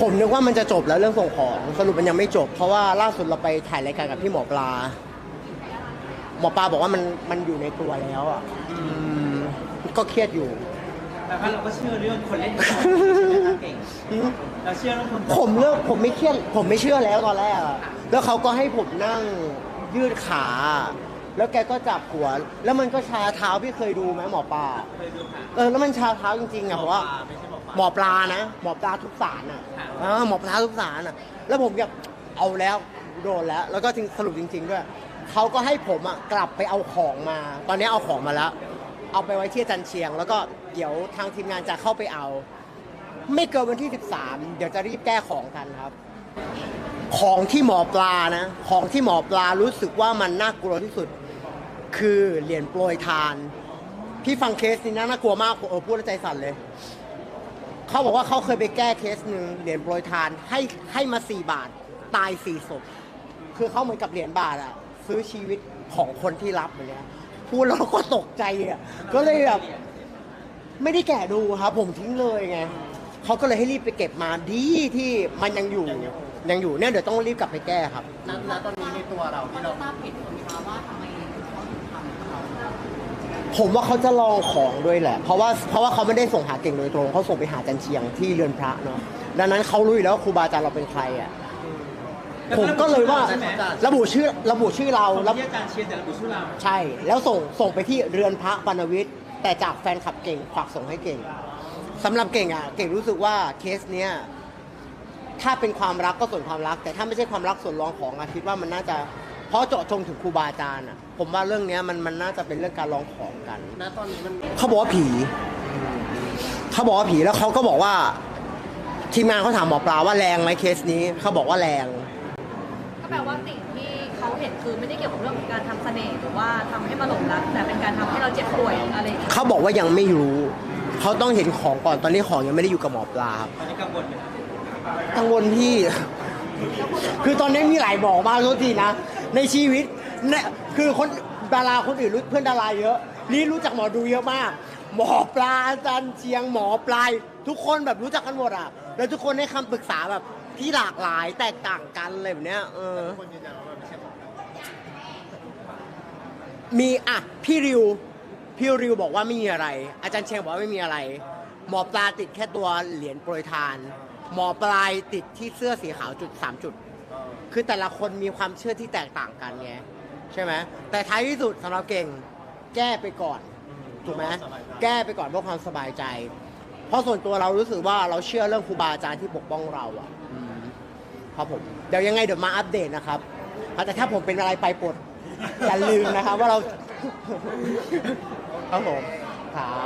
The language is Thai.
ผมนึกว่ามันจะจบแล้วเรื่องส่งของสรุปมันยังไม่จบ เพราะว่าล่าสุดเราไปถ่ายรายการกับพี่หมอปลา หมอปลาบอกว่ามันมันอยู่ในตัวแล้วอะอืมก็เครียดอยู่ แต่ว่าเราก็เชื่อเรื่องคนเล่นละครเก่งเราเชื่อเรื่องคนผมเลิกผมไม่เครียดผมไม่เชื่อแล้วตอนแรกอะแล้วเขาก็ให้ผมนั่งยืดขา แล้วแกก็จับหัว แล้วมันก็ชาเท้าพี่เคยดูไหมหมอปลา เคยดูค่ะ เออแล้วมันชาเท้าจริงๆอะเพราะว่าไม่ใช่หมอปลา หมอปลานะ หมอปลาทุกสารอะค่ะเออหมอปลาทุกสารอะ แล้วผมแบบเอาแล้วโดนแล้ว แล้วก็จริงสรุปจริง ๆ ด้วยเขาก็ให้ผมอะกลับไปเอาของมา ตอนนี้เอาของมาแล้ว เอาไปไว้ที่อาจันเชียง แล้วก็เดี๋ยวทางทีมงานจะเข้าไปเอา ไม่เกินวันที่ 13 เดี๋ยวจะรีบแก้ของกันครับ ของที่หมอปลานะ ของที่หมอปลารู้สึกว่ามันน่ากลัวที่สุด คือเหรียญโปรยทาน พี่ฟังเคสนี้นะน่ากลัวมากเออพูดแล้วใจสั่นเลย เขาบอกว่าเขาเคยไปแก้เคสหนึ่งเหรียญโปรยทานให้ให้มาสี่บาท ตายสี่ศพคือเขาเหมือนกับเหรียญบาทอะซื้อชีวิตของคนที่รับอย่างเงี้ยพูดแล้วก็ตกใจอะก็เลยแบบไม่ได้แกะดูครับ ผมทิ้งเลยไงเขาก็เลยให้รีบไปเก็บมาดีที่มันยังอยู่ยังอยู่เนี่ยเดี๋ยวต้องรีบกลับไปแก้ครับ ณณตอนนี้ในตัวเราที่เรา ทราบเหตุผลไหมคะว่าทำไมเขาถึงทำกับเรา ผมว่าเขาจะลองของด้วยแหละ เพราะว่าเพราะว่าเขาไม่ได้ส่งหาเก่งโดยตรงเขาส่งไปหาจันเชียงที่เรือนพระเนาะดังนั้นเขารู้อยู่แล้วว่าครูบาอาจารย์เราเป็นใครอะผมก็เลยว่าใช่ไหมระบุชื่อระบุชื่อเราเราแล้วที่อาจารย์เชียร์แต่ระบุชื่อเราใช่ แล้วส่งส่งไปที่เรือนพระปานวิทย์แต่จากแฟนคลับเก่งฝากส่งให้เก่งสำหรับเก่งอะเก่งรู้สึกว่าเคสเนี้ยถ้าเป็นความรักก็ส่วนความรัก แต่ถ้าไม่ใช่ความรักส่วนรองของอะคิดว่ามันน่าจะ เพราะเจาะจงถึงครูบาอาจารย์อะ ผมว่าเรื่องเนี้ยมันมันน่าจะเป็นเรื่องการลองของกัน ณตอนนี้มันเขาบอกว่าผี เขาบอกว่าผีแล้วเขาก็บอกว่า ทีมงานเขาถามหมอปลาว่าแรงไหมเคสนี้ เขาบอกว่าแรง ก็แปลว่าสิ่งที่เขาเห็นคือไม่ได้เกี่ยวกับเรื่องของการทำเสน่ห์หรือว่าทำให้มาหลงรัก แต่เป็นการทำให้เราเจ็บป่วยอะไรอย่างเงี้ยเขาบอกว่ายังไม่รู้ เขาต้องเห็นของก่อนตอนนี้ของยังไม่ได้อยู่กับหมอปลาครับตอนนี้กังวลไหมครับกังวลพี่ คือตอนนี้มีหลายบอกมากทุกทีนะ ในชีวิตเนี่ยคือคนดาราคนอื่นรู้เพื่อนดาราเยอะนี่รู้จักหมอดูเยอะมาก หมอปลาอาจารย์เชียงหมอปลาย ทุกคนแบบรู้จักกันหมดอะแล้วทุกคนให้คำปรึกษาแบบที่หลากหลายแตกต่างกันเลยแบบเนี้ยเออ คนยืนยันว่ามันไม่ใช่หมอปลามีอะพี่ริวพี่ริวบอกว่าไม่มีอะไร อาจารย์เชียงบอกว่าไม่มีอะไร หมอปลาติดแค่ตัวเหรียญโปรยทาน หมอปลายติดที่เสื้อสีขาวจุดสามจุด คือแต่ละคนมีความเชื่อที่แตกต่างกันไงใช่ไหมแต่ท้ายที่สุดสำหรับเก่งแก้ไปก่อนถูกไหมแก้ไปก่อนเพื่อความสบายใจ เพราะส่วนตัวเรารู้สึกว่าเราเชื่อเรื่องครูบาอาจารย์ที่ปกป้องเราอะอืมครับผมเดี๋ยวยังไงเดี๋ยวมาอัปเดตนะครับแต่ถ้าผมเป็นอะไรไปปลดอย่าลืมนะครับว่าเราครับผมครับ